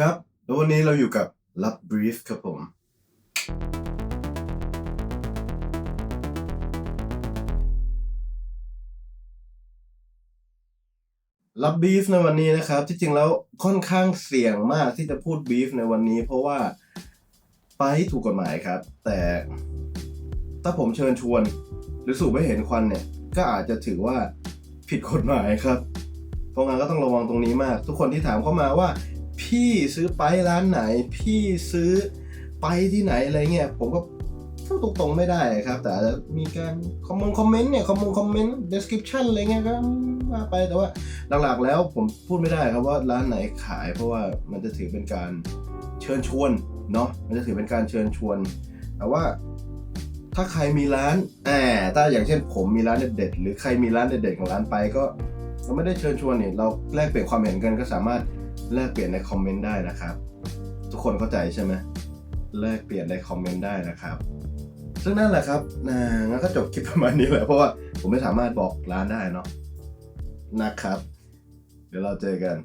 ครับแล้ววันนี้เราอยู่กับรับบรีฟครับผม รับบรีฟในวันนี้นะครับ ที่จริงแล้วค่อนข้างเสี่ยงมากที่จะพูดบรีฟในวันนี้ เพราะว่าไปถูกกฎหมายครับ แต่ถ้าผมเชิญชวน หรือสูบไม่เห็นควันเนี่ย ก็อาจจะถือว่าผิดกฎหมายครับ เพราะงั้นก็ต้องระวังตรงนี้มาก ทุกคนที่ถามเข้ามาว่า พี่ซื้อไปร้านไหน พี่ซื้อไปที่ไหนอะไรเงี้ยผมก็พูดตรงๆไม่ได้ครับ แต่จะมีการคอมมงคอมเมนต์เนี่ยคอมมงคอมเมนต์ description อะไรเงี้ยก็ว่าไปแต่ว่าหลักๆแล้วผมพูดไม่ได้ครับว่าร้านไหนขาย เพราะว่ามันจะถือเป็นการเชิญชวนเนาะมันจะถือเป็นการเชิญชวน แต่ว่าถ้าใครมีร้านแอบถ้าอย่างเช่นผมมีร้านเด็ดๆหรือใครมีร้านเด็ดๆของร้านไปก็เราไม่ได้เชิญชวนเนี่ยเราแลกเปลี่ยนความเห็นกันก็สามารถ แลกเปลี่ยนในคอมเมนต์ได้นะครับ ทุกคนเข้าใจใช่ไหมแลกเปลี่ยนในคอมเมนต์ได้นะครับ ซึ่งนั่นแหละครับนะงั้นก็จบคลิปประมาณนี้แหละเพราะว่าผมไม่สามารถบอกร้านได้เนาะนะครับ เดี๋ยวเราเจอกัน